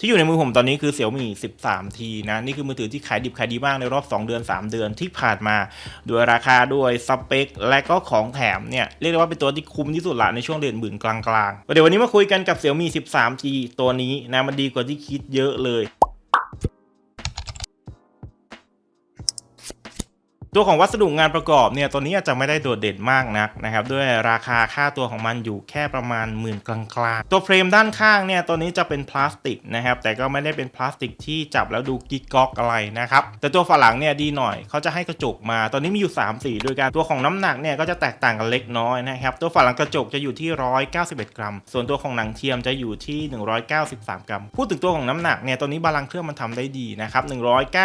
ที่อยู่ในมือผมตอนนี้คือ Xiaomi 13T นะ นี่คือมือถือที่ขายดิบขายดีมากในรอบ 2 เดือน 3 เดือนที่ผ่านมาด้วยราคาด้วยสเปค และก็ของแถมเนี่ย เรียกได้ว่าเป็นตัวที่คุ้มที่สุดละในช่วงเดือนหมื่นกลางๆเดี๋ยววันนี้มาคุยกันกับ Xiaomi 13T ตัวนี้นะมันดีกว่าที่คิดเยอะเลย ตัวของวัสดุงานประกอบเนี่ยตัวนี้อาจจะไม่ได้โดดเด่นมากนักนะครับด้วยราคาค่าตัวของมันอยู่แค่ประมาณหมื่นกลางๆ ตัวเฟรมด้านข้างเนี่ยตัวนี้จะเป็นพลาสติกนะครับแต่ก็ไม่ได้เป็นพลาสติกที่จับแล้วดูกิ๊กก๊อกอะไรนะครับแต่ตัวฝาหลังเนี่ยดีหน่อยเขาจะให้กระจกมาตอนนี้มีอยู่ 3 สีด้วยกันตัวของน้ำหนักเนี่ยก็จะแตกต่างกันเล็กน้อยนะครับตัวฝาหลังกระจกจะอยู่ที่ 191 กรัม ส่วนตัวของหนังเทียมจะอยู่ที่ 193 กรัม พูดถึงตัวของน้ำหนักเนี่ยตัวนี้บาลานซ์เครื่องมันทำได้ดีนะครับ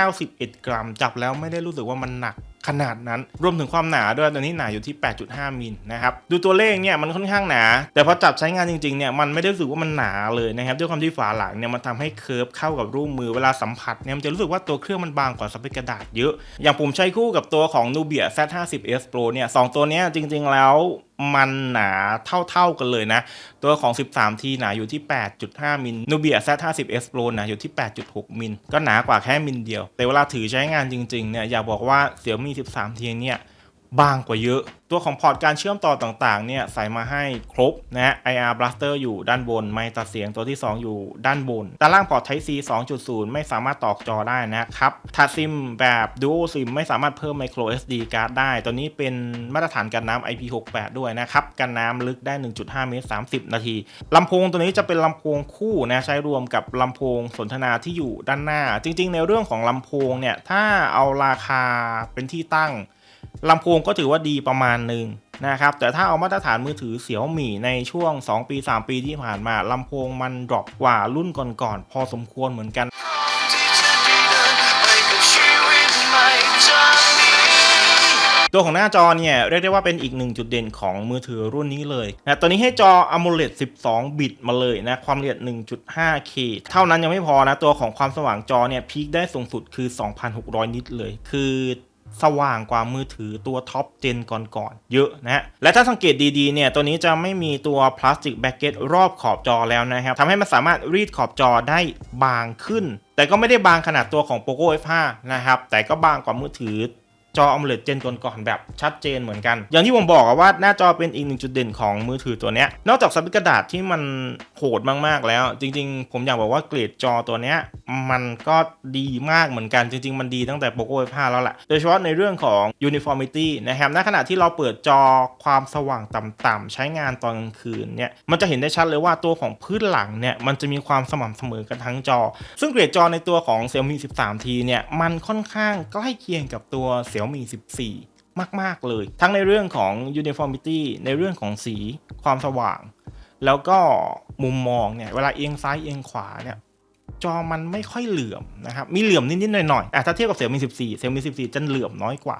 191 กรัม จับแล้วไม่ได้รู้สึกว่ามันหนักขนาดนั้น รวมถึงความหนาด้วยตัวนี้หนาอยู่ที่ 8.5 มิลนะครับดูตัวเลขเนี่ยมันค่อนข้างหนา แต่พอจับใช้งานจริงๆเนี่ยมันไม่ได้รู้สึกว่ามันหนาเลยนะครับด้วยความที่ฝาหลังเนี่ยมันทำให้เคิร์ฟเข้ากับรูปมือเวลาสัมผัสเนี่ยมันจะรู้สึกว่าตัวเครื่องมันบางกว่าสเปกกระดาษเยอะ อย่างผมใช้คู่กับตัวของ Nubia Z50s Pro เนี่ยสองตัวเนี้ยจริง ๆ แล้ว มันหนาเท่าๆกันเลยนะ ตัวของ 13T หนาอยู่ที่ 8.5 มิล Nubia Z50s Pro หนาอยู่ที่ 8.6 มิล ก็หนากว่าแค่มิลเดียว แต่เวลาถือใช้งานจริงๆเนี่ย อยากบอกว่าเสียวมี 13T เนี่ย บางกว่าเยอะ ตัวของพอร์ตการเชื่อมต่อต่างๆเนี่ยใส่มาให้ครบนะ IR Blaster อยู่ด้านบน ไมค์ตัดเสียงตัวที่ 2 อยู่ด้านบนด้านล่างพอร์ต Type C 2.0 ไม่สามารถต่อจอได้นะครับทัชซิมแบบ Dual SIM ไม่สามารถเพิ่ม Micro SD card ได้ ตัวนี้เป็นมาตรฐานกันน้ำ IP68 ด้วยนะครับ กันน้ำลึกได้ 1.5 เมตร 30 นาทีลำโพงตัวนี้จะเป็นลำโพงคู่นะใช้รวมกับลำโพงสนทนาที่อยู่ด้านหน้า จริง ๆ ในเรื่องของลำโพงเนี่ยถ้าเอาราคาเป็นที่ตั้ง ลำโพงก็ถือว่าดีประมาณหนึ่งนะครับแต่ถ้าเอามาตรฐานมือถือเสี่ยวหมี่ในช่วง 2 ปี 3 ปีที่ผ่านมาลำโพงมันดรอปกว่ารุ่นก่อนๆพอสมควรเหมือนกันตัวของหน้าจอเนี่ยเรียกได้ว่าเป็นอีกหนึ่งจุดเด่นของมือถือรุ่นนี้เลยนะตัวนี้ให้จอ AMOLED 12 บิตมาเลยนะ ความละเอียด 1.5K เท่านั้นยังไม่พอนะ ตัวของความสว่างจอเนี่ยพีคได้สูงสุดคือ 2,600 นิตเลย คือ สว่างกว่ามือถือตัวท็อปเจนก่อนๆเยอะนะฮะและถ้าสังเกตดีๆเนี่ยตัวนี้จะไม่มีตัวพลาสติกแบ็กเก็ตรอบขอบจอแล้วนะครับทำให้มันสามารถรีดขอบจอได้บางขึ้น แต่ก็ไม่ได้บางขนาดตัวของ POCO F5 นะครับแต่ก็บางกว่ามือถือ จอ AMOLED เจนก่อนๆแบบชัดเจนเหมือนกัน อย่างที่ผมบอกว่าหน้าจอเป็นอีกหนึ่งจุดเด่นของมือถือตัวเนี้ยนอกจากสเปคกระดาษที่มันโหดมากๆแล้ว จริง ๆ ผมอยากบอกว่าเกรดจอตัวเนี้ยมันก็ดีมากเหมือนกันจริง ๆ มันดีตั้งแต่ POCO F5 แล้วแหละโดยเฉพาะในเรื่องของ uniformity นะครับณขณะที่เราเปิดจอความสว่างต่ำๆใช้งานตอนกลางคืนเนี่ยมันจะเห็นได้ชัดเลยว่าตัวของพื้นหลังเนี่ยมันจะมีความสม่ำเสมอกันทั้งจอ ซึ่งเกรดจอในตัวของ Xiaomi 13T เนี่ยมันค่อนข้างใกล้เคียงกับตัว Xiaomi 14 มาก ๆ เลย ทั้งในเรื่องของ uniformity ในเรื่องของสีความสว่าง แล้วก็มุมมองเนี่ย เวลาเอียงซ้ายเอียงขวาเนี่ย จอมันไม่ค่อยเหลื่อมนะครับ มีเหลื่อมนิด ๆ หน่อย ๆ อะ ถ้าเทียบกับ Xiaomi 14 Xiaomi 14 จะเหลื่อมน้อยกว่า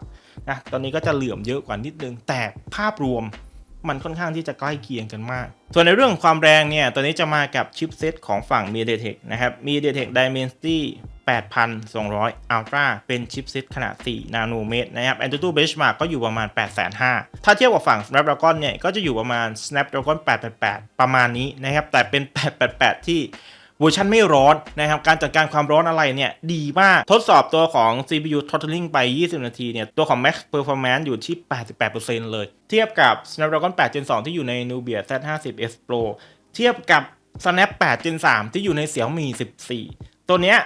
นะ ตอนนี้ก็จะเหลื่อมเยอะกว่านิดนึง แต่ภาพรวมมันค่อนข้างที่จะใกล้เคียงกันมาก ส่วนในเรื่องของความแรงเนี่ย ตัวนี้จะมากับชิปเซตของฝั่ง MediaTek นะครับ MediaTek Dimensity 8,200 Ultra เป็นชิปเซตขนาด 4 นาโนเมตรนะครับ Antutu Benchmark ก็อยู่ประมาณ 8,500ถ้าเทียบกับฝั่ง Snapdragon เนี่ย ก็จะอยู่ประมาณ Snapdragon 888 ประมาณนี้นะครับ แต่เป็น 888 ที่เวอร์ชันไม่ร้อนนะครับ การจัดการความร้อนอะไรเนี่ย ดีมาก ทดสอบตัวของ CPU throttling ไป 20 นาทีเนี่ย ตัวของ Max Performance อยู่ที่ 88%เลย เทียบกับ Snapdragon 8 Gen 2 ที่อยู่ใน Nubia Z50s Pro เทียบกับ Snap 8 Gen 3 ที่อยู่ใน Xiaomi 14 ตัวเนี้ย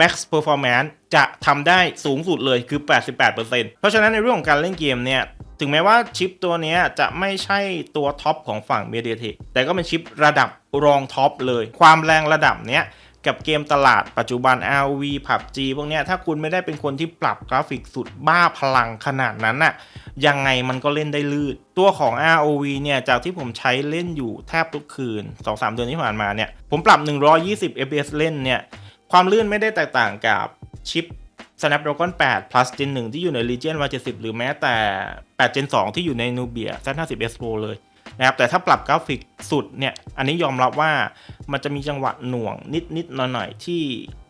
Max Performance จะทำได้สูงสุดเลยคือ 88%เพราะฉะนั้นในเรื่องของการเล่นเกมเนี่ยถึงแม้ว่าชิปตัวนี้จะไม่ใช่ตัวท็อปของฝั่ง MediaTek แต่ก็เป็นชิประดับรองท็อปเลย ความแรงระดับเนี้ยกับเกมตลาดปัจจุบัน RV PUBG พวกเนี้ยถ้าคุณไม่ได้เป็นคนที่ปรับกราฟิกสุดบ้าพลังขนาดนั้นน่ะยังไงมันก็เล่นได้ลื่น ตัวของ ROV เนี่ย จากที่ผมใช้เล่นอยู่แทบทุกคืน 2-3 เดือนที่ผ่านมาเนี่ย ผมปรับ 120 fps เล่นเนี่ย ความลื่นไม่ได้แตกต่างกับชิป Snapdragon 8 plus Gen 1 ที่อยู่ใน Legion Y70 หรือแม้แต่ 8 Gen 2 ที่อยู่ใน Nubia Z50s Pro เลยนะครับแต่ถ้าปรับกราฟิกสุดเนี่ย อันนี้ยอมรับว่ามันจะมีจังหวะหน่วงนิดๆหน่อยๆที่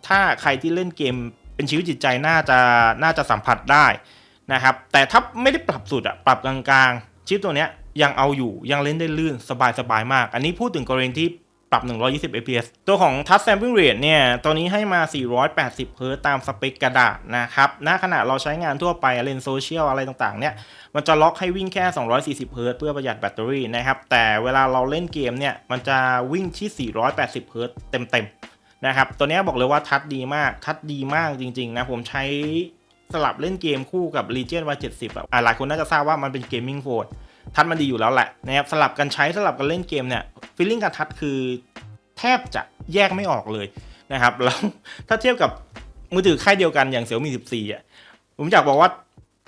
ถ้าใครที่เล่นเกมเป็นชีวิตจิตใจน่าจะน่าจะสัมผัสได้นะครับ แต่ถ้าไม่ได้ปรับสุดอะปรับกลางๆ ชิปตัวเนี้ยยังเอาอยู่ยังเล่นได้ลื่นสบายๆมาก อันนี้พูดถึงกรณีที่ ปรับ 120 fps ตัวของ Touch Sampling Rate เนี่ย ตัวนี้ให้มา 480 Hz ตามสเปคกระดาษนะครับ ณ ขณะเราใช้งานทั่วไปเล่นโซเชียลอะไรต่างๆ เนี่ย มันจะล็อกให้วิ่งแค่ 240 Hz เพื่อประหยัดแบตเตอรี่นะครับ แต่เวลาเราเล่นเกมเนี่ย มันจะวิ่งที่ 480 Hz เต็มๆ นะครับ ตัวเนี้ยบอกเลยว่าทัดดีมาก ทัดดีมากจริงๆ นะ ผมใช้สลับเล่นเกมคู่กับ Legion Y70 อะอะหลายคนน่าจะทราบว่ามันเป็นเกมมิ่งโฟนทัดมันดีอยู่แล้วแหละนะครับ สลับกันใช้สลับกันเล่นเกมเนี่ย ฟีลลิ่งการทัดคือแทบจะแยกไม่ออกเลยนะครับแล้วถ้าเทียบกับมือถือค่ายเดียวกันอย่าง Xiaomi 14อะผมอยากบอกว่า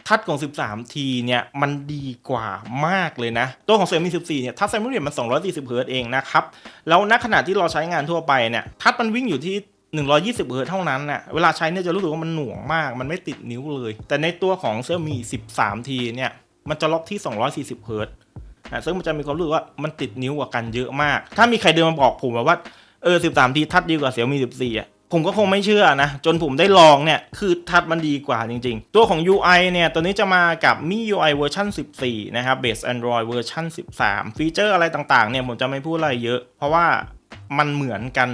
ทัดของ 13T เนี่ย มันดีกว่ามากเลยนะ ตัวของ Xiaomi 14 เนี่ย ทัดไซมูเรียมัน 240 Hz เองนะครับ แล้วณขณะที่เราใช้งานทั่วไปเนี่ย ทัดมันวิ่งอยู่ที่ 120เฮิร์ตเท่านั้นน่ะเวลาใช้เนี่ยจะรู้สึกว่ามันหน่วงมาก มันไม่ติดนิ้วเลย แต่ในตัวของ Xiaomi 13T เนี่ย มันจะล็อกที่ 240เฮิร์ต อะซึ่งมันจะมีความรู้สึกว่ามันติดนิ้วกว่ากันเยอะมาก ถ้ามีใครเดินมาบอกผมว่าเออสิบสามทีทัดดีกว่าเสียวมีสิบสี่อะผมก็คงไม่เชื่อนะ จนผมได้ลองเนี่ย คือทัดมันดีกว่าจริงๆ ตัวของ UI เนี่ย ตัวนี้จะมากับ Mi UI เวอร์ชัน14 นะครับ Base Android เวอร์ชัน13 ฟีเจอร์อะไรต่างๆ เนี่ย ผมจะไม่พูดอะไรเยอะ เพราะว่ามันเหมือนกัน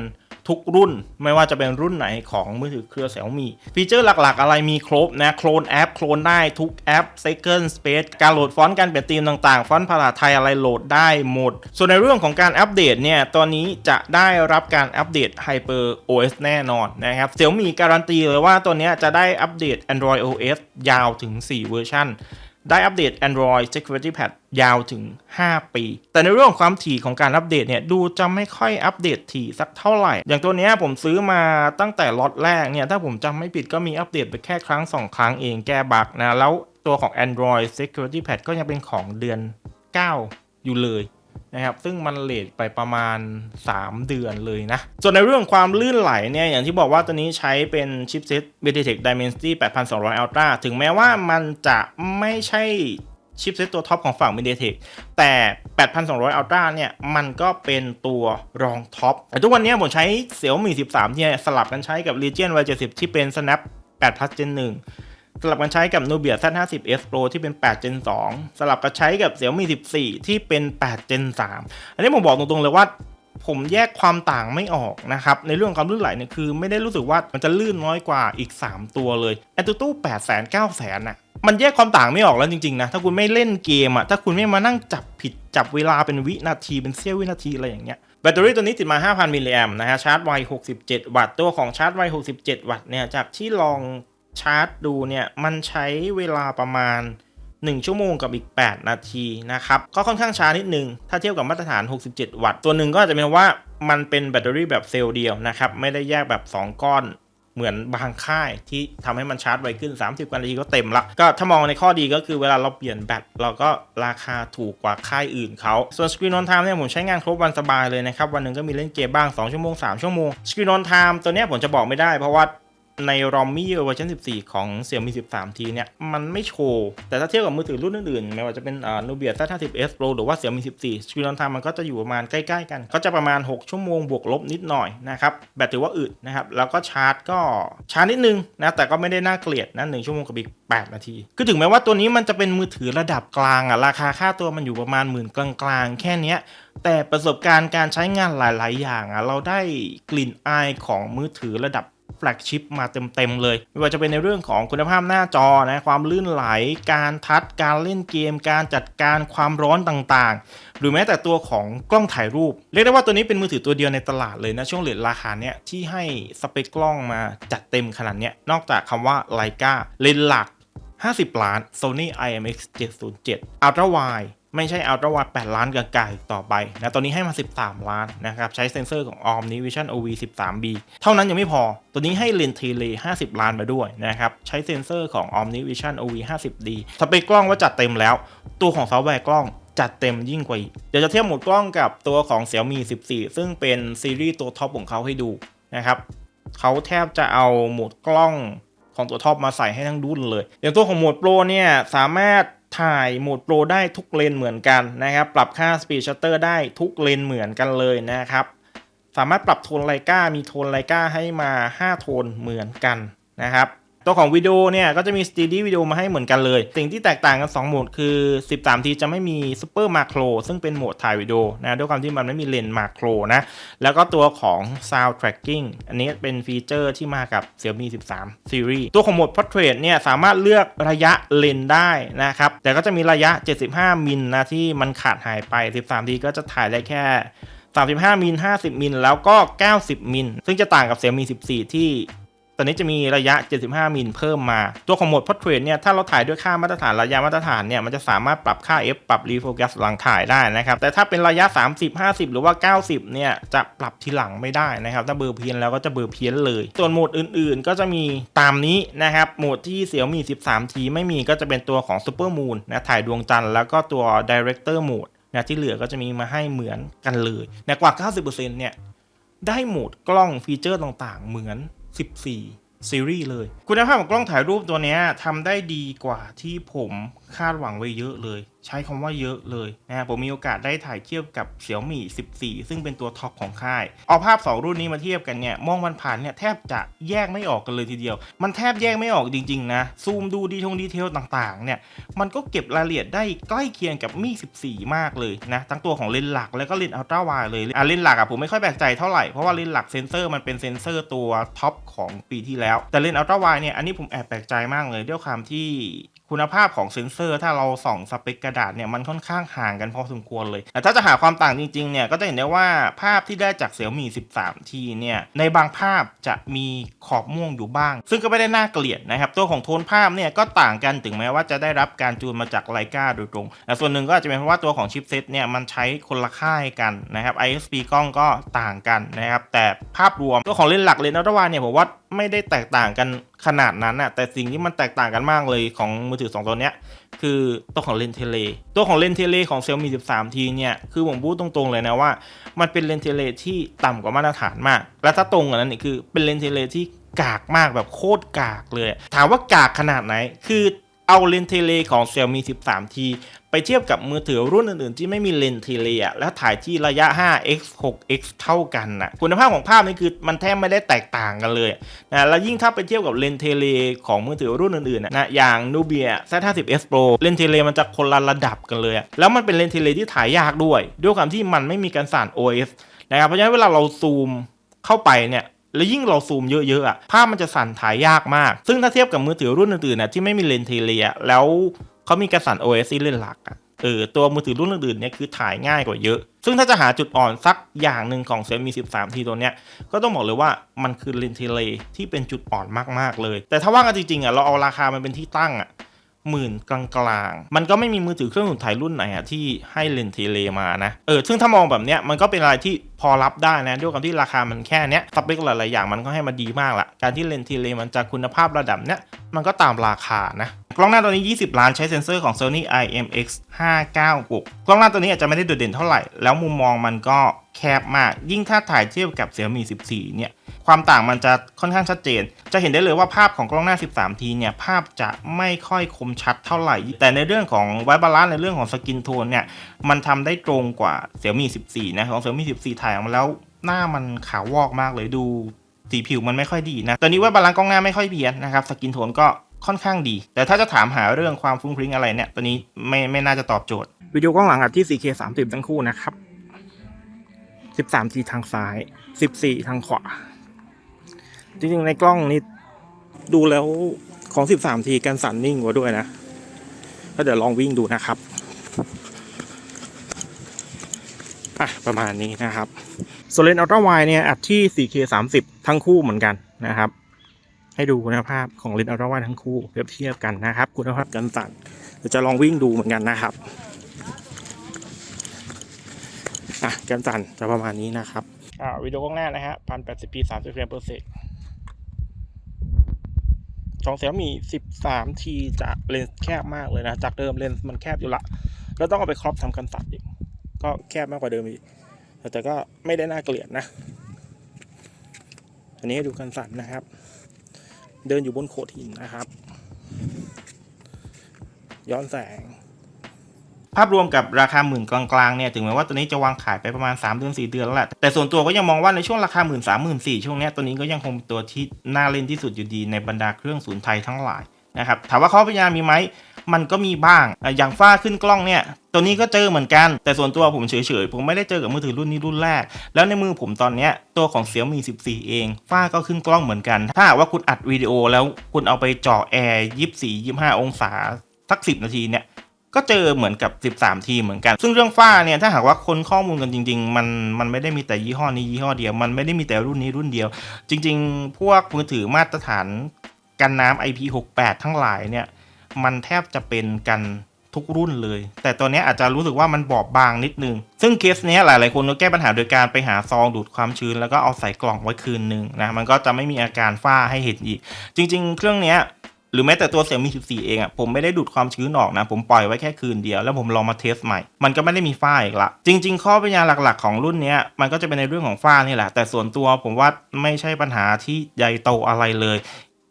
ทุกรุ่น ไม่ว่าจะเป็นรุ่นไหนของมือถือเครือ Xiaomi ฟีเจอร์หลักๆ อะไรมีครบนะโคลนแอปโคลนได้ทุกแอป Second Space การโหลดฟอนต์การเปลี่ยนธีมต่างๆ ฟอนต์ภาษาไทยอะไรโหลดได้หมด ส่วนในเรื่องของการอัปเดตเนี่ยตอนนี้จะได้รับการอัปเดต Hyper OS แน่นอนนะครับ Xiaomi การันตีเลยว่าตัวนี้จะได้อัปเดต Android OS ยาวถึง 4 เวอร์ชัน ได้อัปเดต Android Security Patch ยาวถึง 5 ปี แต่ในเรื่องของความถี่ของการอัปเดตเนี่ยดูจะไม่ค่อยอัปเดตถี่สักเท่าไหร่ อย่างตัวนี้ผมซื้อมาตั้งแต่ล็อตแรกเนี่ย ถ้าผมจำไม่ผิดก็มีอัปเดตไปแค่ครั้ง 2 ครั้งเองแก้บั๊กนะ แล้วตัวของ Android Security Patch ก็ยังเป็นของเดือน 9 อยู่เลย นะครับซึ่งมันเลทไปประมาณ 3 เดือนเลยนะ ส่วนในเรื่องความลื่นไหลเนี่ยอย่างที่บอกว่าตัวนี้ใช้เป็นชิปเซ็ต MediaTek Dimensity 8200 Ultra ถึงแม้ว่ามันจะไม่ใช่ชิปเซ็ตตัวท็อปของฝั่ง MediaTek แต่ 8200 Ultra เนี่ย มันก็เป็นตัวรองท็อป แต่ทุกวันนี้ผมใช้ Xiaomi 13 เนี่ย สลับกันใช้กับ Legion Y70 ที่เป็น Snap 8 Plus Gen 1 สลับกันใช้กับ Nubia Z50s Pro ที่เป็น 8 Gen 2 สลับกันใช้กับ Xiaomi 14 ที่เป็น 8 Gen 3 อันนี้ผมบอกตรงๆเลยว่าผมแยกความต่างไม่ออกนะครับ ในเรื่องความลื่นไหลเนี่ยคือไม่ได้รู้สึกว่ามันจะลื่นน้อยกว่าอีก 3 ตัวเลยแอนตูตู้8 0 0 0 0 9 0 0 0น่ะมันแยกความต่างไม่ออกแล้วจริงๆนะถ้าคุณไม่เล่นเกมอะถ้าคุณไม่มานั่งจับผิดจับเวลาเป็นวินาทีเป็นเสี้ยววินาทีอะไรอย่างเงี้ยแบตเตอรี่ตัวนี้ติดมา 5,000 มิลลิแอมนะฮะชาร์จไว 67 วัตต์ตัวของชาร์จไว 67 วัตต์เนี่ยจากที่ลอง ชาร์จดูเนี่ยมันใช้เวลาประมาณ 1 ชั่วโมงกับอีก 8 นาทีนะครับ ก็ค่อนข้างช้านิดนึง ถ้าเทียบกับมาตรฐาน 67 วัตต์ ตัวหนึ่งก็อาจจะเป็นว่ามันเป็นแบตเตอรี่แบบเซลล์เดียวนะครับ ไม่ได้แยกแบบ 2 ก้อนเหมือนบางค่ายที่ทำให้มันชาร์จไวขึ้น 30กว่านาทีก็เต็มละ ก็ถ้ามองในข้อดีก็คือเวลาเราเปลี่ยนแบตเราก็ราคาถูกกว่าค่ายอื่นเขาส่วนสกรีนออนไทม์เนี่ยผมใช้งานครบวันสบายเลยนะครับ วันหนึ่งก็มีเล่นเกมบ้าง 2 ชั่วโมง 3 ชั่วโมงสกรีนออนไทม์ตัวเนี้ยผมจะบอกไม่ได้เพราะว่า ใน ROM มี่เวอร์ชัน14 ของ Xiaomi 13T เนี่ย มันไม่โชว์ แต่ถ้าเทียบกับมือถือรุ่นอื่นๆ ไม่ว่าจะเป็นอ่า Nubia Z50s Pro หรือว่า Xiaomi 14 Screen on time มันก็จะอยู่ประมาณใกล้ๆกัน ก็จะประมาณ 6 ชั่วโมงบวกลบนิดหน่อยนะครับ แบตถือว่าอึดนะครับ แล้วก็ชาร์จก็ช้านิดนึงนะ แต่ก็ไม่ได้น่าเกลียดนะ1ชั่วโมงกับอีก 8 นาที คือถึงแม้ว่าตัวนี้มันจะเป็นมือถือระดับกลางอะราคาค่าตัวมันอยู่ประมาณหมื่นกลางๆ แค่นี้แต่ประสบการณ์การใช้งานหลาย ๆ อย่างอะเราได้กลิ่นอายของมือถือระดับ แฟลกชิปมาเต็มๆเลย ไม่ว่าจะเป็นในเรื่องของคุณภาพหน้าจอนะความลื่นไหล การทัชการเล่นเกม การจัดการความร้อนต่างๆ หรือแม้แต่ตัวของกล้องถ่ายรูป เรียกได้ว่าตัวนี้เป็นมือถือตัวเดียวในตลาดเลยนะช่วงเลทราคาเนี้ยที่ให้สเปคกล้องมาจัดเต็มขนาดเนี้ยนอกจากคำว่าไลกาเลนหลัก 50 ล้าน Sony IMX 707 Ultra Wide ไม่ใช่ Ultra Wide 8 ล้านกับไกต่อไปนะตอนนี้ให้มา 13 ล้านนะครับ ใช้เซ็นเซอร์ของ Omnivision OV 13B เท่านั้นยังไม่พอ ตัวนี้ให้เลนส์เทเล50 ล้านมาด้วยนะครับ ใช้เซ็นเซอร์ของ Omnivision OV 50D สเปคกล้องว่าจัดเต็มแล้ว ตัวของซอฟต์แวร์กล้องจัดเต็มยิ่งกว่าอีกเดี๋ยวจะเทียบหมดกล้องกับตัวของ Xiaomi 14 ซึ่งเป็นซีรีส์ตัวท็อปของเขาให้ดูนะครับเขาแทบจะเอาโหมดกล้องของตัวท็อปมาใส่ให้ทั้งดุนเลยอย่างตัวของโหมดโปรเนี่ยสามารถ ถ่ายโหมดโปรได้ทุกเลนเหมือนกันนะครับ ปรับค่า Speed Shutter ได้ทุกเลนเหมือนกันเลยนะครับ สามารถปรับโทนไลกามีโทนไลกาให้มา 5 โทนเหมือนกันนะครับ ตัวของวิดีโอเนี่ยก็จะมี steady วิดีโอมาให้เหมือนกันเลย สิ่งที่แตกต่างกัน 2 โหมดคือ 13 ทีจะไม่มี super macro ซึ่งเป็นโหมดถ่ายวิดีโอนะด้วยความที่มันไม่มีเลนส์ macro นะ แล้วก็ตัวของ sound tracking อันนี้เป็นฟีเจอร์ที่มากับ Xiaomi 13 Series ตัวของโหมด portrait เนี่ยสามารถเลือกระยะเลนส์ได้นะครับ แต่ก็จะมีระยะ 75 มิลนะที่มันขาดหายไป 13 ทีก็จะถ่ายได้แค่35มิล50มิลแล้วก็ 90มิลซึ่งจะต่างกับ Xiaomi 14 ที่ อนนี้จะมีระยะ 75 มิลเพิ่มมา ตัวของโหมด Portrait เนี่ย ถ้าเราถ่ายด้วยค่ามาตรฐานระยะมาตรฐานเนี่ย มันจะสามารถปรับค่า f ปรับ refocus หลังถ่ายได้นะครับ แต่ถ้าเป็นระยะ 30 50 หรือว่า 90 เนี่ย จะปรับทีหลังไม่ได้นะครับ ถ้าเบอร์เพี้ยนแล้วก็จะเบอร์เพี้ยนเลย ส่วนโหมดอื่นๆ ก็จะมีตามนี้นะครับ โหมดที่ Xiaomi 13T ไม่มีก็จะเป็นตัวของ Super Moon นะถ่ายดวงจันทร์แล้วก็ตัว Director Mode นะที่เหลือก็จะมีมาให้เหมือนกันเลยนะกว่า 90%เนี่ยได้โหมดกล้องฟีเจอร์ต่างๆ เหมือน 14 ซีรีส์เลย คุณภาพของกล้องถ่ายรูปตัวนี้ทำได้ดีกว่าที่ผมคาดหวังไว้เยอะเลย ใช้คำว่าเยอะเลยนะผมมีโอกาสได้ถ่ายเทียบกับ Xiaomi 14 ซึ่งเป็นตัวท็อปของค่าย เอาภาพ 2 รุ่นนี้มาเทียบกันเนี่ยมองมันผ่านเนี่ยแทบจะแยกไม่ออกกันเลยทีเดียว มันแทบแยกไม่ออกจริงๆนะ ซูมดูดีทงดีเทลต่างๆเนี่ยมันก็เก็บรายละเอียดได้ใกล้เคียงกับมี 14 มากเลยนะทั้งตัวของเลนส์หลักแล้วก็เลนส์อัลตร้าไวด์เลยอะเลนส์หลักอะผมไม่ค่อยแปลกใจเท่าไหร่เพราะว่าเลนส์หลักเซนเซอร์มันเป็นเซนเซอร์ตัวท็อปของปีที่แล้วแต่เลนส์อัลตร้าไวด์เนี่ยอันนี้ผมแอบแปลกใจมากเลยด้วยความที่ คุณภาพของเซนเซอร์ ถ้าเราส่องสเปคกระดาษเนี่ยมันค่อนข้างห่างกันพอสมควรเลยแต่ถ้าจะหาความต่างจริงๆเนี่ยก็จะเห็นได้ว่าภาพที่ได้จาก Xiaomi 13 t เนี่ยในบางภาพจะมีขอบม่วงอยู่บ้าง ซึ่งก็ไม่ได้น่าเกลียดนะครับตัวของโทนภาพเนี่ยก็ต่างกันถึงแม้ว่าจะได้รับการจูนมาจากไลกาโดยตรงแต่ส่วนหนึ่งก็อาจจะเป็นเพราะว่าตัวของชิปเซตเนี่ยมันใช้คนละค่ายกันนะครับ ISP กล้องก็ต่างกันนะครับแต่ภาพรวมตัวของเลนส์หลักเลนส์อัลตร้าวด์เนี่ยผมว่าไม่ได้แตกต่างกัน ขนาดนั้นอะแต่สิ่งที่มันแตกต่างกันมากเลยของมือถือสองตัวเนี้ย คือตัวของเลนเทเลตัวของเลนเทเลของ Xiaomi 13T เนี่ยคือผมพูดตรงๆเลยนะว่า มันเป็นเลนเทเลที่ต่ำกว่ามาตรฐานมาก และถ้าตรงกว่านั้นนี่คือเป็นเลนเทเลที่กากมากแบบโคตรกากเลย ถามว่ากากขนาดไหน คือเอาเลนเทเลของ Xiaomi 13T ไปเทียบกับมือถือรุ่นอื่นๆ ที่ไม่มีเลนส์เทเลอะแล้วถ่ายที่ระยะ 5x 6x เท่ากันนะคุณภาพของภาพนี่คือมันแทบไม่ได้แตกต่างกันเลยนะแล้วยิ่งถ้าไปเทียบกับเลนส์เทเลของมือถือรุ่นอื่นๆนะอย่าง Nubia Z50s Pro เลนส์เทเลมันจะคนละระดับกันเลยแล้วมันเป็นเลนส์เทเลที่ถ่ายยากด้วย ด้วยความที่มันไม่มีการสั่น OS นะครับเพราะฉะนั้นเวลาเราซูมเข้าไปเนี่ยแล้วยิ่งเราซูมเยอะๆอะภาพมันจะสั่นถ่ายยากมาก ซึ่งถ้าเทียบกับมือถือรุ่นอื่นๆนะที่ไม่มีเลนส์เทเลอะแล้ว เขามีการสั่น OS ที่เล่นหลักอะเออตัวมือถือรุ่นอื่นๆเนี่ยคือถ่ายง่ายกว่าเยอะ ซึ่งถ้าจะหาจุดอ่อนสักอย่างหนึ่งของ Xiaomi 13ทีตัวเนี้ย ก็ต้องบอกเลยว่ามันคือเลนส์เทเลที่เป็นจุดอ่อนมากๆเลย แต่ถ้าว่ากันจริงๆอะเราเอาราคามันเป็นที่ตั้งอะหมื่นกลางๆ มันก็ไม่มีมือถือเครื่องหนุนถ่ายรุ่นไหนอะที่ให้เลนส์เทเลมานะ เออ ซึ่งถ้ามองแบบเนี้ยมันก็เป็นอะไรที่พอรับได้นะ ด้วยความที่ราคามันแค่เนี้ย สเปคหลายๆอย่างมันก็ให้มาดีมากละ การที่เลนส์เทเลมันจะคุณภาพระดับเนี้ย มันก็ตามราคานะ กล้องหน้าตัวนี้ 20 ล้านใช้เซ็นเซอร์ของ Sony IMX 596 กล้องหน้าตัวนี้อาจจะไม่ได้โดดเด่นเท่าไหร่ แล้วมุมมองมันก็แคบมาก ยิ่งถ้าถ่ายเทียบกับ Xiaomi 14 เนี่ย ความต่างมันจะค่อนข้างชัดเจน จะเห็นได้เลยว่าภาพของกล้องหน้า 13 ทีเนี่ย ภาพจะไม่ค่อยคมชัดเท่าไหร่ แต่ในเรื่องของไวบาลานในเรื่องของสกินโทนเนี่ย มันทำได้ตรงกว่า Xiaomi 14 นะ ของ Xiaomi 14 ถ่ายออกมาแล้วหน้ามันขาววอกมากเลยดูสีผิวมันไม่ค่อยดีนะ ตอนนี้ว่าบาลานซ์กล้องหน้าไม่ค่อยเพี้ยนนะครับ สกินโทนก็ ค่อนข้างดี แต่ถ้าจะถามหาเรื่องความฟุ้งฟริ้งอะไรเนี่ย ตัวนี้ไม่ไม่น่าจะตอบโจทย์ วิดีโอกล้องหลังอัดที่ 4K 30 ทั้งคู่นะครับ 13G ทางซ้าย 14 ทางขวา จริงๆ ในกล้องนี้ดูแล้วของ 13T กันสั่นนิ่งกว่าด้วยนะ ก็เดี๋ยวลองวิ่งดูนะครับอะประมาณนี้นะครับโซเลนอัลตร้าไวเนี่ยอัดที่ 4K 30 ทั้งคู่เหมือนกันนะครับ ให้ดูคุณภาพของเลนส์อัลตร้าทั้งคู่เปรียบเทียบกันนะครับ คุณภาพกันสั่นเดี๋ยวจะลองวิ่งดูเหมือนกันนะครับอะกันสั่นจะประมาณนี้นะครับอ่าวิดีโอกล้องหน้านะฮะพันแปดสิบปีสามสิบเฟรมเปอร์เซกของเสี่ยมีสิบสามทีจะเลนส์แคบมากเลยนะ จากเดิมเลนส์มันแคบอยู่ละ แล้วต้องเอาไปครอปทำกันสั่นอีกก็แคบมากกว่าเดิมอีกแต่ก็ไม่ได้น่าเกลียดนะ อันนี้ให้ดูกันสั่นนะครับ เดินอยู่บนโขดหินนะครับ ย้อนแสง ภาพรวมกับราคาหมื่นกลางๆเนี่ยถึงแม้ว่าตัวนี้จะวางขายไปประมาณ 3 เดือน 4 เดือนแล้วแหละแต่ส่วนตัวก็ยังมองว่าในช่วงราคาหมื่นสามหมื่นสี่ช่วงนี้ตัวนี้ก็ยังคงเป็นตัวที่น่าเล่นที่สุดอยู่ดีในบรรดาเครื่องศูนย์ไทยทั้งหลายนะครับถามว่าข้อพยายามมีไหม มันก็มีบ้าง อย่างฝ้าขึ้นกล้องเนี่ยตัวนี้ก็เจอเหมือนกัน แต่ส่วนตัวผมเฉยๆ ผมไม่ได้เจอกับมือถือรุ่นนี้รุ่นแรก แล้วในมือผมตอนเนี้ยตัวของ Xiaomi 14 เอง ฝ้าก็ขึ้นกล้องเหมือนกัน ถ้าหากว่าคุณอัดวิดีโอแล้วคุณเอาไปจ่อแอร์24 25 องศาสัก 10 นาทีเนี่ยก็เจอเหมือนกับ 13 ทีเหมือนกัน ซึ่งเรื่องฝ้าเนี่ย ถ้าหากว่าคนข้อมูลกันจริง ๆ มัน มันไม่ได้มีแต่ยี่ห้อนี้ยี่ห้อเดียว มันไม่ได้มีแต่รุ่นนี้รุ่นเดียว จริง ๆ พวกมือถือมาตรฐานกันน้ำ IP68 ทั้งหลายเนี่ย มันแทบจะเป็นกันทุกรุ่นเลย แต่ตัวเนี้ยอาจจะรู้สึกว่ามันบอบบางนิดนึง ซึ่งเคสเนี้ยหลาย ๆ คนก็แก้ปัญหาโดยการไปหาซองดูดความชื้น แล้วก็เอาใส่กล่องไว้คืนนึงนะ มันก็จะไม่มีอาการฝ้าให้เห็นอีก จริง ๆ เครื่องเนี้ยหรือแม้แต่ตัว Xiaomi 14 เองอะ่ะผมไม่ได้ดูดความชื้นออกนะ ผมปล่อยไว้แค่คืนเดียว แล้วผมลองมาเทสใหม่ มันก็ไม่ได้มีฝ้าอีกละ จริง ๆ ข้อปัญญาหลักๆ ของรุ่นเนี้ยมันก็จะเป็นในเรื่องของฝ้านี่แหละ แต่ส่วนตัวผมว่าไม่ใช่ปัญหาที่ใหญ่โตอะไรเลย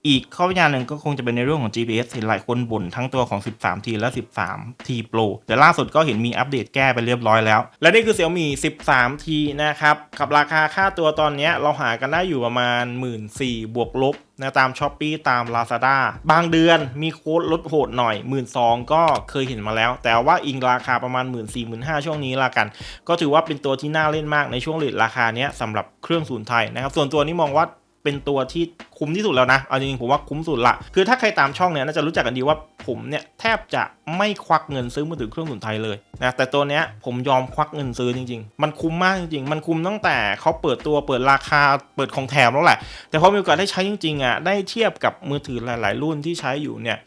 อีกข้อปัญญาหนึ่งก็คงจะเป็นในเรื่องของ GPS เห็นหลายคนบ่นทั้งตัวของ 13T และ 13T Pro แต่ล่าสุดก็เห็นมีอัปเดตแก้ไปเรียบร้อยแล้ว และนี่คือ Xiaomi 13T นะครับ กับราคาค่าตัวตอนนี้เราหากันได้อยู่ประมาณ 1 4 0 0 0บวกลบนะตาม s h อ p e e ตาม Lazada บางเดือนมีโค้ดลดโหดหน่อย 1 2 0 0 0ก็เคยเห็นมาแล้ว แต่ว่าอิงราคาประมาณ 1 4 0 0 0 1 5 0 0ช่วงนี้ละกัน ก็ถือว่าเป็นตัวที่น่าเล่นมากในช่วงเลทราคาเนี้ยสำหรับเครื่องศูนย์ไทยนะครับส่วนตัวนี้มองว่า เป็นตัวที่คุ้มที่สุดแล้วนะ เอาจริงๆผมว่าคุ้มสุดละ คือถ้าใครตามช่องเนี่ยน่าจะรู้จักกันดีว่าผมเนี่ยแทบจะไม่ควักเงินซื้อมือถือเครื่องสุนไทยเลยนะ แต่ตัวเนี้ยผมยอมควักเงินซื้อจริง ๆ มันคุ้มมากจริงๆ มันคุ้มตั้งแต่เขาเปิดตัวเปิดราคาเปิดของแถมแล้วแหละ แต่พอมีโอกาสได้ใช้จริงๆอะได้เทียบกับมือถือหลาย ๆ รุ่นที่ใช้อยู่เนี่ย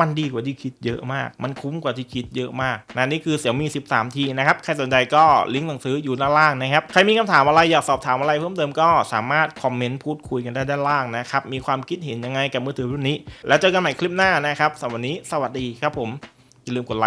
มันดีกว่าที่คิดเยอะมาก มันคุ้มกว่าที่คิดเยอะมากนะนี่คือ Xiaomi 13T นะครับ ใครสนใจก็ลิงก์สั่งซื้ออยู่ด้านล่างนะครับ ใครมีคำถามอะไรอยากสอบถามอะไรเพิ่มเติมก็สามารถคอมเมนต์พูดคุยกันได้ด้านล่างนะครับ มีความคิดเห็นยังไงกับมือถือรุ่นนี้ แล้วเจอกันใหม่คลิปหน้านะครับสำหรับวันนี้สวัสดีครับผมอย่าลืมกดไลค์